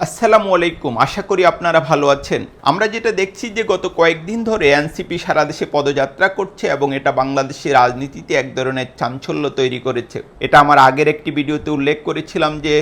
আসসালামু আলাইকুম, আশা করি আপনারা ভালো আছেন। আমরা যেটা দেখছি যে গত কয়েকদিন ধরে এনসিপি সারা দেশে পদযাত্রা করছে এবং এটা বাংলাদেশের রাজনীতিতে এক ধরনের চাঞ্চল্য তৈরি করেছে। এটা আমার আগের একটি ভিডিওতে উল্লেখ করেছিলাম যে,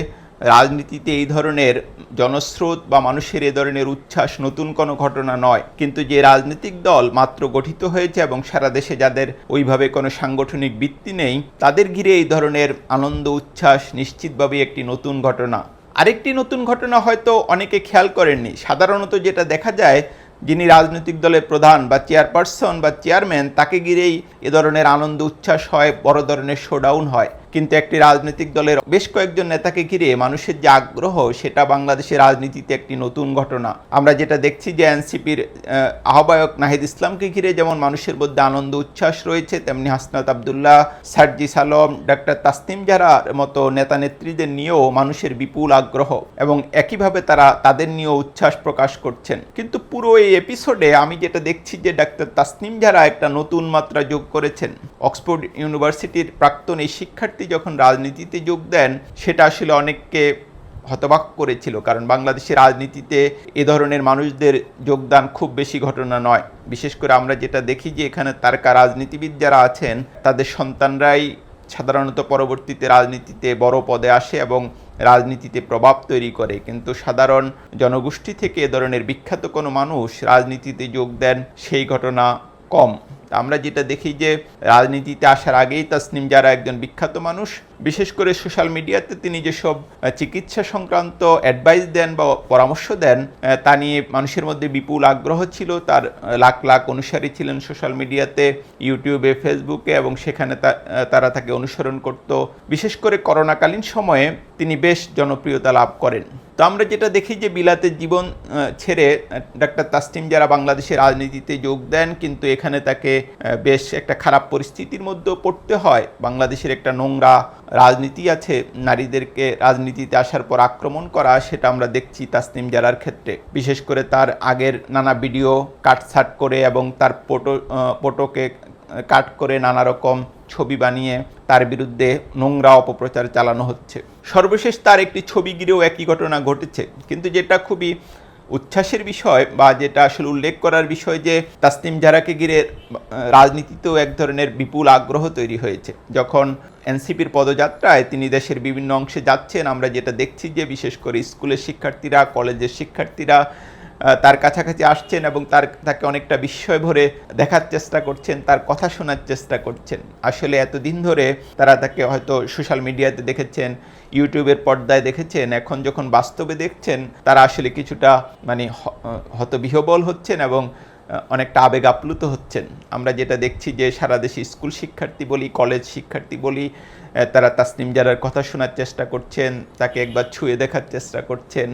রাজনীতিতে এই ধরনের জনস্রোত বা মানুষের এ ধরনের উচ্ছ্বাস নতুন কোনো ঘটনা নয়। কিন্তু যে রাজনৈতিক দল মাত্র গঠিত হয়েছে এবং সারা দেশে যাদের ওইভাবে কোনো সাংগঠনিক ভিত্তি নেই, তাদের ঘিরে এই ধরনের আনন্দ, উচ্ছ্বাস নিশ্চিতভাবেই একটি নতুন ঘটনা। আরেকটি নতুন ঘটনা হয়তো অনেকে খেয়াল করেননি। সাধারণত যেটা দেখা যায়, যিনি রাজনৈতিক দলের প্রধান বা চেয়ারপারসন বা চেয়ারম্যান, তাকে ঘিরেই এ ধরনের আনন্দ, উচ্ছ্বাস হয়, বড় ধরনের শোডাউন হয়। কিন্তু একটি রাজনৈতিক দলের বেশ কয়েকজন নেতাকে ঘিরে মানুষের যে আগ্রহ, সেটা বাংলাদেশের রাজনীতিতে একটি নতুন ঘটনা। আমরা যেটা দেখছি যে এনসিপির আহ্বায়ক নাহিদ ইসলামকে ঘিরে যেমন মানুষের মধ্যে আনন্দ, উচ্ছ্বাস রয়েছে, তেমনি হাসনাত আবদুল্লাহ সার্জি সালম ডাক্তার তাসনিম জারার মতো নেতা নেত্রীদের নিয়েও মানুষের বিপুল আগ্রহ এবং একইভাবে তারা তাদের নিয়েও উচ্ছ্বাস প্রকাশ করছেন। কিন্তু পুরো এই এপিসোডে আমি যেটা দেখছি যে ডাক্তার তাসনিম যারা একটা নতুন মাত্রা যোগ করেছেন। অক্সফোর্ড ইউনিভার্সিটির প্রাক্তন এই শিক্ষার্থী যখন রাজনীতিতে যোগ দেন, সেটা আসলে অনেককে হতবাক করেছিল। কারণ বাংলাদেশের রাজনীতিতে এ ধরনের মানুষদের যোগদান খুব বেশি ঘটনা নয়। বিশেষ করে আমরা যেটা দেখি যে এখানে তারকা রাজনীতিবিদ যারা আছেন, তাদের সন্তানরাই সাধারণত পরবর্তীতে রাজনীতিতে বড় পদে আসে এবং রাজনীতিতে প্রভাব তৈরি করে। কিন্তু সাধারণ জনগোষ্ঠী থেকে এ ধরনের বিখ্যাত কোনো মানুষ রাজনীতিতে যোগ দেন, সেই ঘটনা কম। আমরা যেটা দেখি যে রাজনীতিতে আসার আগেই তাসনিম যারা একজন বিখ্যাত মানুষ বিশেষ করে সোশ্যাল মিডিয়াতে তিনি যেসব চিকিৎসা সংক্রান্ত অ্যাডভাইস দেন বা পরামর্শ দেন তা নিয়ে মানুষের মধ্যে বিপুল আগ্রহ ছিল। তার লাখ লাখ অনুসারী ছিলেন সোশ্যাল মিডিয়াতে, ইউটিউবে, ফেসবুকে এবং সেখানে তারা তাকে অনুসরণ করত। বিশেষ করে করোনাকালীন সময়ে তিনি বেশ জনপ্রিয়তা লাভ করেন। তো আমরা যেটা দেখি যে বিলাতের জীবন ছেড়ে ডাক্তার তাসনিম যারা বাংলাদেশের রাজনীতিতে যোগ দেন, কিন্তু এখানে তাকে বেশ একটা খারাপ পরিস্থিতির মধ্যেও পড়তে হয়। বাংলাদেশের একটা নোংরা রাজনীতি আছে, নারীদেরকে রাজনীতিতে আসার পর আক্রমণ করা, সেটা আমরা দেখছি তাসনিম জারার ক্ষেত্রে। বিশেষ করে তার আগের নানা ভিডিও কাটছাট করে এবং তার পোটো পোটোকে কাট করে নানা রকম ছবি বানিয়ে তার বিরুদ্ধে নোংরা অপপ্রচার চালানো হচ্ছে। সর্বশেষ তার একটি ছবি গিরেও একই ঘটনা ঘটেছে। কিন্তু যেটা খুবই উচ্ছ্বাসের বিষয় বা যেটা আসলে উল্লেখ করার বিষয় যে তাসনিম জারাকে ঘিরে রাজনীতিতেও এক ধরনের বিপুল আগ্রহ তৈরি হয়েছে। যখন এনসিপির পদযাত্রায় তিনি দেশের বিভিন্ন অংশে যাচ্ছেন, আমরা যেটা দেখছি যে বিশেষ করে স্কুলের শিক্ষার্থীরা, কলেজের শিক্ষার্থীরা তার কাছাকাছি আসছেন এবং তার, তাকে অনেকটা বিস্ময় ভরে দেখার চেষ্টা করছেন, তার কথা শোনার চেষ্টা করছেন। আসলে এতদিন ধরে তারা তাকে হয়তো সোশ্যাল মিডিয়াতে দেখেছেন, ইউটিউবের পর্দায় দেখেছেন, এখন যখন বাস্তবে দেখছেন, তারা আসলে কিছুটা মানে হতবিহবল হচ্ছেন এবং অনেকটা আবেগ আপ্লুত হচ্ছেন। আমরা যেটা দেখছি যে সারা দেশে স্কুল শিক্ষার্থী বলি, কলেজ শিক্ষার্থী বলি তারা তাসনিম জারার কথা শোনার চেষ্টা করছেন, তাকে একবার ছুঁয়ে দেখার চেষ্টা করছেন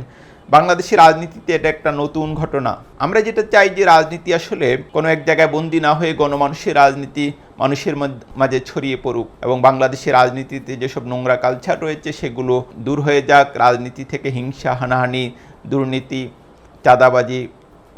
বাংলাদেশের রাজনীতিতে এটা একটা নতুন ঘটনা। আমরা যেটা চাই যে রাজনীতি আসলে কোনো এক জায়গায় বন্দী না হয়ে গণমানুষের রাজনীতি মানুষের মাঝে ছড়িয়ে পড়ুক এবং বাংলাদেশের রাজনীতিতে যেসব নোংরা কালচার রয়েছে সেগুলো দূর হয়ে যাক। রাজনীতি থেকে হিংসা, হানাহানি, দুর্নীতি, চাঁদাবাজি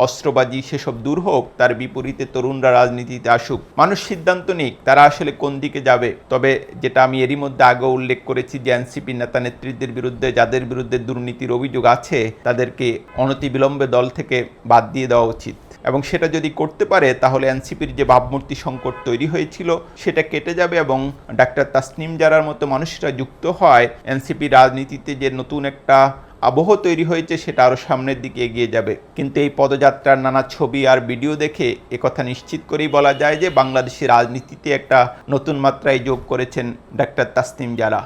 অস্ত্রবাজি সেসব দূর হোক, তার বিপরীতে তরুণরা রাজনীতিতে আসুক। মানুষ সিদ্ধান্ত নিক, তারা আসলে কোন দিকে যাবে। তবে যেটা আমি এরই মধ্যে আগে উল্লেখ করেছি যে এনসিপি নেতা নেত্রীদের বিরুদ্ধে, যাদের বিরুদ্ধে দুর্নীতির অভিযোগ আছে, তাদেরকে অনতিবিলম্বে দল থেকে বাদ দিয়ে দেওয়া উচিত। এবং সেটা যদি করতে পারে, তাহলে এনসিপির যে ভাবমূর্তি সংকট তৈরি হয়েছিল, সেটা কেটে যাবে এবং ডাক্তার তাসনিম জারার মতো মানুষরা যুক্ত হয় এনসিপি রাজনীতিতে যে নতুন একটা আবহ তৈরি হয়েছে, সেটা আরও সামনের দিকে এগিয়ে যাবে। কিন্তু এই পদযাত্রার নানা ছবি আর ভিডিও দেখে একথা নিশ্চিত করেই বলা যায় যে বাংলাদেশের রাজনীতিতে একটা নতুন মাত্রায় যোগ করেছেন ডাক্তার তাসনিম জারা।